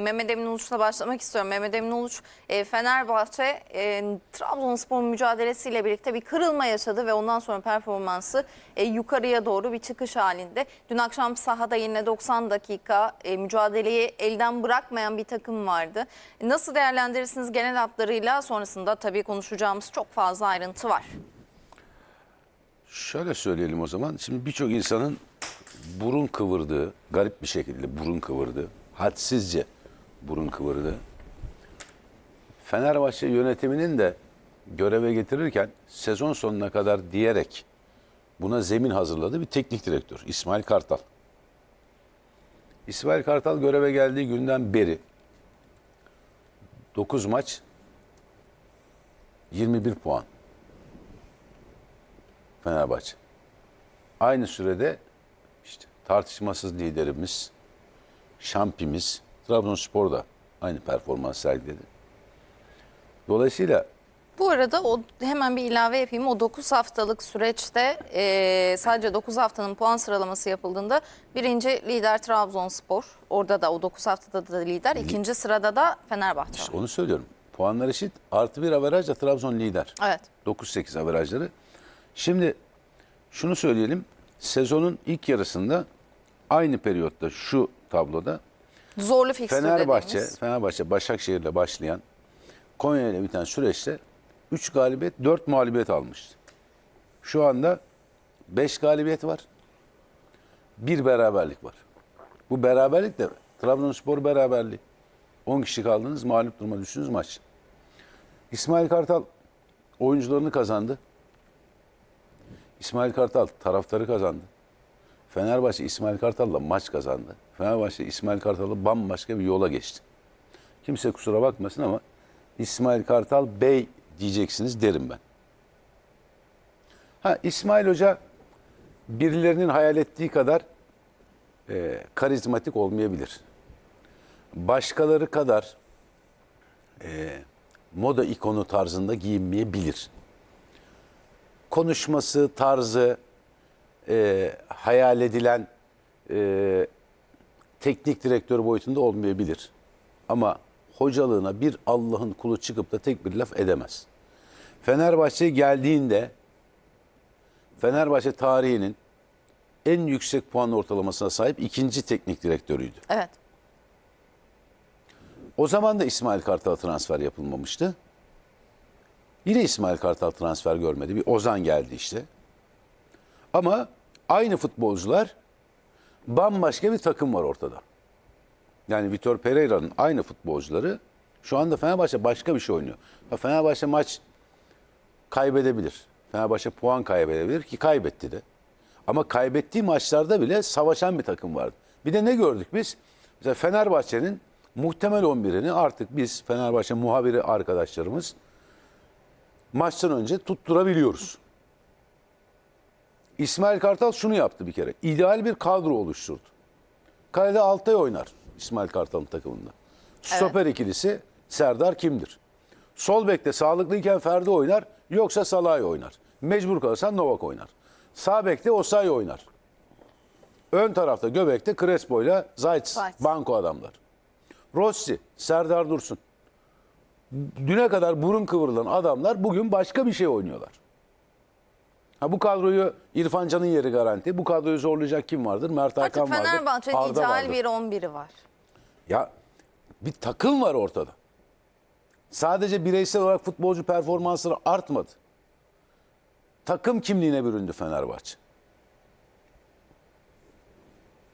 Mehmet Emin Uluç'la başlamak istiyorum. Mehmet Emin Uluç e, Fenerbahçe e, Trabzonspor mücadelesiyle birlikte bir kırılma yaşadı ve ondan sonra performansı e, yukarıya doğru bir çıkış halinde. Dün akşam sahada yine 90 dakika e, mücadeleyi elden bırakmayan bir takım vardı. Nasıl değerlendirirsiniz genel hatlarıyla? Sonrasında tabii konuşacağımız çok fazla ayrıntı var. Şöyle söyleyelim o zaman. Şimdi birçok insanın burun kıvırdığı, garip bir şekilde burun kıvırdığı, hadsizce burun kıvırdığı. Fenerbahçe yönetiminin de göreve getirirken sezon sonuna kadar diyerek buna zemin hazırladığı bir teknik direktör İsmail Kartal. İsmail Kartal göreve geldiği günden beri 9 maç 21 puan. Fenerbahçe. Aynı sürede işte tartışmasız liderimiz, şampimiz Trabzonspor da aynı performans sergiledi. Dolayısıyla Bu arada o hemen bir ilave yapayım. O 9 haftalık süreçte e, sadece 9 haftanın puan sıralaması yapıldığında birinci lider Trabzonspor. Orada da o 9 haftada da lider. ikinci sırada da Fenerbahçe işte onu söylüyorum. Puanlar eşit. Artı bir averajla Trabzon lider. Evet. 9-8 averajları. Şimdi şunu söyleyelim. Sezonun ilk yarısında aynı periyotta şu tabloda Zorlu fikstür Fenerbahçe, dediğimiz. Fenerbahçe Başakşehir'le başlayan Konya ile biten süreçte 3 galibiyet, 4 mağlubiyet almıştı. Şu anda 5 galibiyet var. Bir beraberlik var. Bu beraberlik de Trabzonspor beraberliği. 10 kişi kaldınız, mağlup duruma düştünüz maç. İsmail Kartal oyuncularını kazandı. İsmail Kartal taraftarı kazandı. Fenerbahçe İsmail Kartal'la maç kazandı. Fenerbahçe İsmail Kartal'ı bambaşka bir yola geçti. Kimse kusura bakmasın ama İsmail Kartal Bey diyeceksiniz derim ben. Ha İsmail Hoca birilerinin hayal ettiği kadar e, karizmatik olmayabilir. Başkaları kadar e, moda ikonu tarzında giyinmeyebilir. Konuşması, tarzı, e, hayal edilen e, teknik direktör boyutunda olmayabilir. Ama hocalığına bir Allah'ın kulu çıkıp da tek bir laf edemez. Fenerbahçe geldiğinde Fenerbahçe tarihinin en yüksek puan ortalamasına sahip ikinci teknik direktörüydü. Evet. O zaman da İsmail Kartal transfer yapılmamıştı. Yine İsmail Kartal transfer görmedi. Bir Ozan geldi işte. Ama aynı futbolcular bambaşka bir takım var ortada. Yani Vitor Pereira'nın aynı futbolcuları şu anda Fenerbahçe başka bir şey oynuyor. Fenerbahçe maç kaybedebilir. Fenerbahçe puan kaybedebilir ki kaybetti de. Ama kaybettiği maçlarda bile savaşan bir takım vardı. Bir de ne gördük biz? Mesela Fenerbahçe'nin muhtemel 11'ini artık biz Fenerbahçe muhabiri arkadaşlarımız maçtan önce tutturabiliyoruz. İsmail Kartal şunu yaptı bir kere. İdeal bir kadro oluşturdu. Kalede Altay oynar İsmail Kartal'ın takımında. Stoper ikilisi Serdar kimdir? Sol bekte sağlıklıyken Ferdi oynar yoksa Salah'ı oynar. Mecbur kalırsan Novak oynar. Sağ bekte Osayi oynar. Ön tarafta göbekte Crespo ile Zayt banko adamlar. Rossi, Serdar Dursun. Düne kadar burun kıvrılan adamlar bugün başka bir şey oynuyorlar. Ha bu kadroyu İrfan Can'ın yeri garanti. Bu kadroyu zorlayacak kim vardır? Mert Hakan Artık vardır. Fenerbahçe'nin Arda ideal vardır. bir 11'i var. Ya bir takım var ortada. Sadece bireysel olarak futbolcu performansları artmadı. Takım kimliğine büründü Fenerbahçe.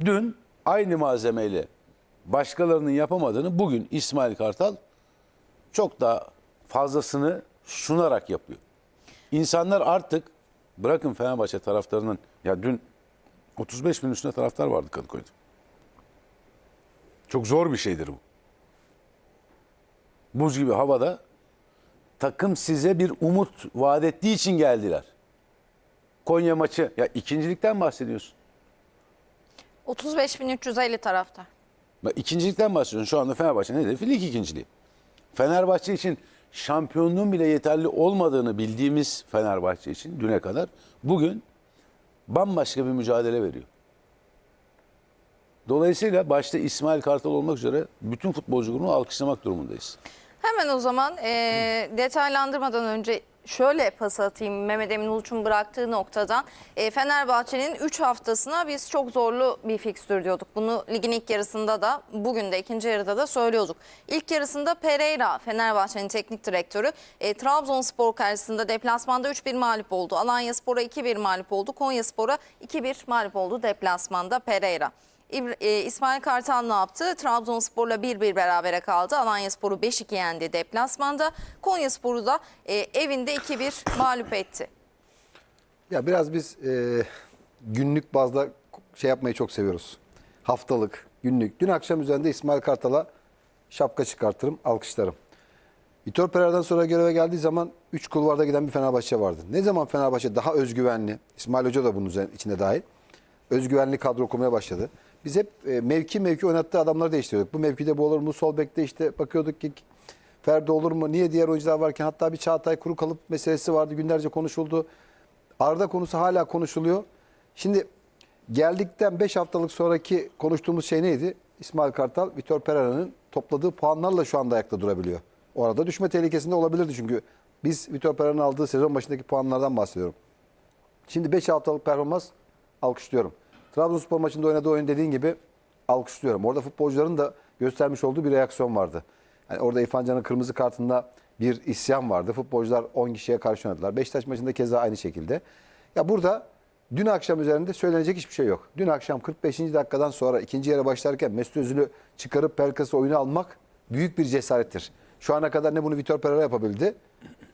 Dün aynı malzemeyle başkalarının yapamadığını bugün İsmail Kartal çok daha fazlasını sunarak yapıyor. İnsanlar artık bırakın Fenerbahçe taraftarının ya dün 35 bin üstünde taraftar vardı Kadıköy'de. Çok zor bir şeydir bu. Buz gibi havada takım size bir umut vaat ettiği için geldiler. Konya maçı ya ikincilikten bahsediyorsun. 35.350 taraftar. Bak ikincilikten bahsediyorsun. Şu anda Fenerbahçe'nin hedefi lig ikinciliği. Fenerbahçe için şampiyonluğun bile yeterli olmadığını bildiğimiz Fenerbahçe için düne kadar bugün bambaşka bir mücadele veriyor. Dolayısıyla başta İsmail Kartal olmak üzere bütün futbolcu grubunu alkışlamak durumundayız. Hemen o zaman e, detaylandırmadan önce şöyle pas atayım Mehmet Emin Uluç'un bıraktığı noktadan. E, Fenerbahçe'nin 3 haftasına biz çok zorlu bir fikstür diyorduk. Bunu ligin ilk yarısında da bugün de ikinci yarıda da söylüyorduk. İlk yarısında Pereira Fenerbahçe'nin teknik direktörü e, Trabzonspor karşısında deplasmanda 3-1 mağlup oldu. Alanya Spor'a 2-1 mağlup oldu. Konya Spor'a 2-1 mağlup oldu deplasmanda Pereira. E, İsmail Kartal ne yaptı? Trabzonspor'la 1-1 berabere kaldı. Alanyaspor'u 5-2 yendi deplasmanda. Konyaspor'u da e, evinde 2-1 mağlup etti. Ya biraz biz e, günlük bazda şey yapmayı çok seviyoruz. Haftalık, günlük. Dün akşam üzerinde İsmail Kartal'a şapka çıkartırım, alkışlarım. Vitor Pereira'dan sonra göreve geldiği zaman 3 kulvarda giden bir Fenerbahçe vardı. Ne zaman Fenerbahçe daha özgüvenli, İsmail Hoca da bunun içinde dahil, özgüvenli kadro kurmaya başladı. Biz hep e, mevki mevki oynattığı adamları değiştiriyorduk. Bu mevkide bu olur mu? Sol bekte işte bakıyorduk ki Ferdi olur mu? Niye diğer oyuncular varken hatta bir Çağatay kuru kalıp meselesi vardı. Günlerce konuşuldu. Arda konusu hala konuşuluyor. Şimdi geldikten 5 haftalık sonraki konuştuğumuz şey neydi? İsmail Kartal, Vitor Pereira'nın topladığı puanlarla şu anda ayakta durabiliyor. Orada düşme tehlikesinde olabilirdi çünkü biz Vitor Pereira'nın aldığı sezon başındaki puanlardan bahsediyorum. Şimdi 5 haftalık performans alkışlıyorum. Trabzonspor maçında oynadığı oyun dediğin gibi alkışlıyorum. Orada futbolcuların da göstermiş olduğu bir reaksiyon vardı. Yani orada İrfan Can'ın kırmızı kartında bir isyan vardı. Futbolcular 10 kişiye karşı oynadılar. Beşiktaş maçında keza aynı şekilde. Ya burada dün akşam üzerinde söylenecek hiçbir şey yok. Dün akşam 45. dakikadan sonra ikinci yere başlarken Mesut Özil'i çıkarıp Pelkas'ı oyuna almak büyük bir cesarettir. Şu ana kadar ne bunu Vitor Pereira yapabildi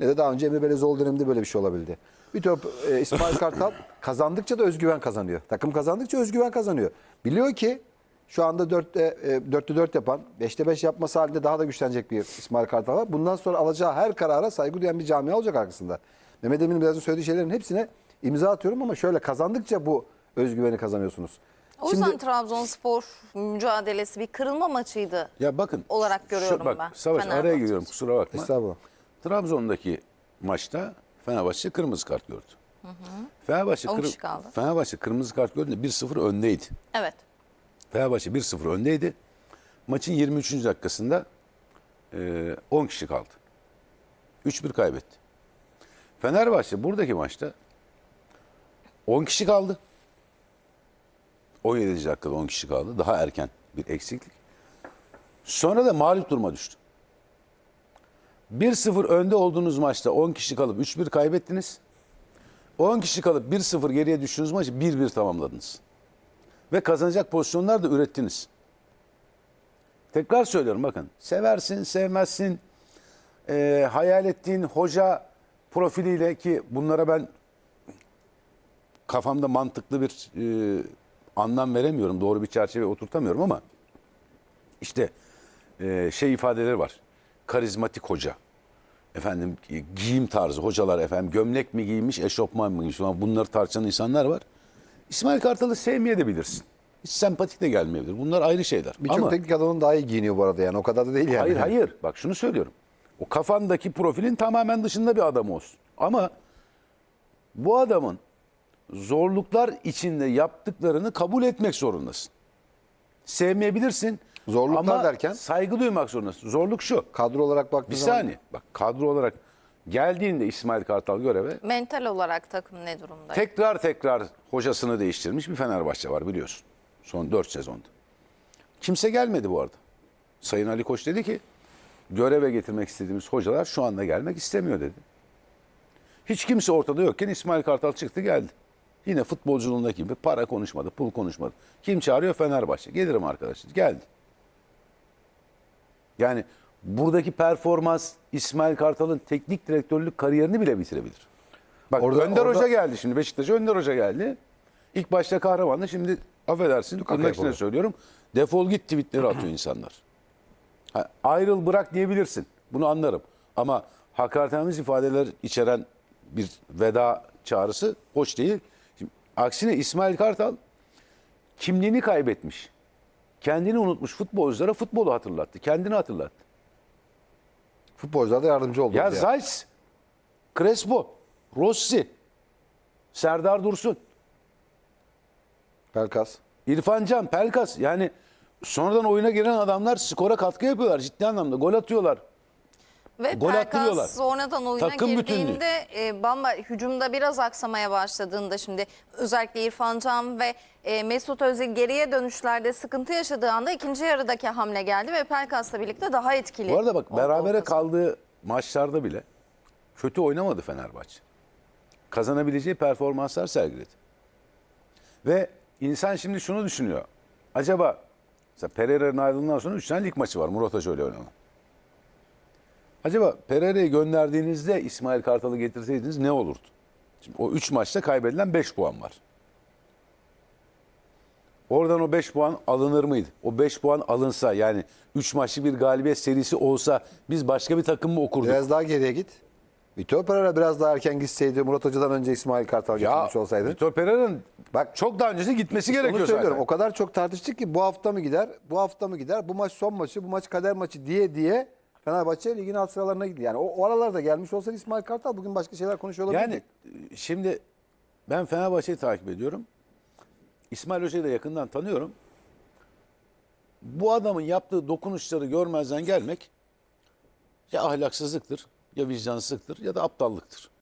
ne de daha önce Emre Belezoğlu döneminde böyle bir şey olabildi. Vitor e, İsmail Kartal kazandıkça da özgüven kazanıyor. Takım kazandıkça özgüven kazanıyor. Biliyor ki şu anda 4'te e, 4'te 4 yapan, 5'te 5 yapması halinde daha da güçlenecek bir İsmail Kartal var. Bundan sonra alacağı her karara saygı duyan bir camia olacak arkasında. Mehmet Emin'in biraz önce söylediği şeylerin hepsine imza atıyorum ama şöyle kazandıkça bu özgüveni kazanıyorsunuz. O yüzden Şimdi- Trabzonspor mücadelesi bir kırılma maçıydı. Ya bakın. Olarak görüyorum bak, ben Savaş araya giriyorum kusura bakma. Estağfurullah. Trabzon'daki maçta Fenerbahçe kırmızı kart gördü. Fenerbahçe, kaldı. Fenerbahçe kırmızı kart gördüğünde 1-0 öndeydi. Evet. Fenerbahçe 1-0 öndeydi. Maçın 23. dakikasında e, 10 kişi kaldı. 3-1 kaybetti. Fenerbahçe buradaki maçta 10 kişi kaldı. 17. dakikada 10 kişi kaldı. Daha erken bir eksiklik. Sonra da mağlup duruma düştü. 1-0 önde olduğunuz maçta 10 kişi kalıp 3-1 kaybettiniz. 10 kişi kalıp 1-0 geriye düştüğünüz maçı 1-1 tamamladınız. Ve kazanacak pozisyonlar da ürettiniz. Tekrar söylüyorum bakın. Seversin, sevmezsin. Ee, hayal ettiğin hoca profiliyle ki bunlara ben kafamda mantıklı bir e, anlam veremiyorum. Doğru bir çerçeve oturtamıyorum ama işte e, şey ifadeleri var. Karizmatik hoca. Efendim e, giyim tarzı hocalar efendim gömlek mi giymiş, eşofman mı giymiş bunları tartışan insanlar var. İsmail Kartal'ı sevmeyebilirsin. Hiç sempatik de gelmeyebilir. Bunlar ayrı şeyler. Birçok Ama teknik adamın daha iyi giyiniyor bu arada yani. O kadar da değil yani. hayır hayır bak şunu söylüyorum. O kafandaki profilin tamamen dışında bir adam olsun. Ama bu adamın zorluklar içinde yaptıklarını kabul etmek zorundasın. Sevmeyebilirsin. Zorluklar ama derken? saygı duymak zorundasın. Zorluk şu. Kadro olarak baktığın Bir zaman saniye. Bak kadro olarak geldiğinde İsmail Kartal göreve Mental olarak takım ne durumda? tekrar tekrar hocasını değiştirmiş bir Fenerbahçe var biliyorsun. Son 4 sezonda. Kimse gelmedi bu arada. Sayın Ali Koç dedi ki göreve getirmek istediğimiz hocalar şu anda gelmek istemiyor dedi. Hiç kimse ortada yokken İsmail Kartal çıktı geldi. Yine futbolculuğundaki gibi para konuşmadı, pul konuşmadı. Kim çağırıyor? Fenerbahçe. Gelirim arkadaşlar. Geldi. Yani buradaki performans İsmail Kartal'ın teknik direktörlük kariyerini bile bitirebilir. Bak Orada- Önder orada- Hoca geldi şimdi Beşiktaş'a Önder Hoca geldi. İlk başta kahramandı şimdi affedersin tırnak yapalım. söylüyorum. Defol git tweetleri atıyor insanlar. Ha, ayrıl bırak diyebilirsin. Bunu anlarım. Ama hakaretamiz ifadeler içeren bir veda çağrısı hoş değil. Şimdi, aksine İsmail Kartal kimliğini kaybetmiş. Kendini unutmuş futbolculara futbolu hatırlattı. Kendini hatırlattı. futbolcular da yardımcı oldu. Ya bize. Zayt, Crespo, Rossi, Serdar Dursun. Pelkas. İrfan Can, Pelkas yani sonradan oyuna giren adamlar skora katkı yapıyorlar ciddi anlamda. Gol atıyorlar. Ve Gol attırıyorlar. Sonradan oyuna Takım girdiğinde e, bamba hücumda biraz aksamaya başladığında şimdi özellikle İrfan Can ve e, Mesut Özil geriye dönüşlerde sıkıntı yaşadığı anda ikinci yarıdaki hamle geldi ve Pelkas'la birlikte daha etkili. Bu arada bak oldu berabere kaldığı maçlarda bile kötü oynamadı Fenerbahçe. Kazanabileceği performanslar sergiledi. Ve insan şimdi şunu düşünüyor. Acaba mesela Pereira'nın ayrılığından sonra 3 tane lig maçı var Murat Hoca öyle oynanan. Acaba Pereira'yı gönderdiğinizde İsmail Kartal'ı getirseydiniz ne olurdu? Şimdi o 3 maçta kaybedilen 5 puan var. Oradan o 5 puan alınır mıydı? O 5 puan alınsa yani 3 maçlı bir galibiyet serisi olsa biz başka bir takım mı okurduk? Biraz daha geriye git. Vitor Pereira biraz daha erken gitseydi Murat Hoca'dan önce İsmail Kartal getirmiş olsaydı. Vitor Pereira'nın Bak- çok daha öncesi gitmesi Onu gerekiyor söylüyorum. zaten. O kadar çok tartıştık ki bu hafta mı gider, bu hafta mı gider, bu maç son maçı, bu maç kader maçı diye diye Fenerbahçe ligin alt sıralarına gidiyor. Yani o, o aralarda gelmiş olsaydı İsmail Kartal bugün başka şeyler konuşuyor olabilirdi. Yani e, şimdi ben Fenerbahçe'yi takip ediyorum. İsmail Hoca'yı da yakından tanıyorum. Bu adamın yaptığı dokunuşları görmezden gelmek ya ahlaksızlıktır, ya vicdansızlıktır ya da aptallıktır.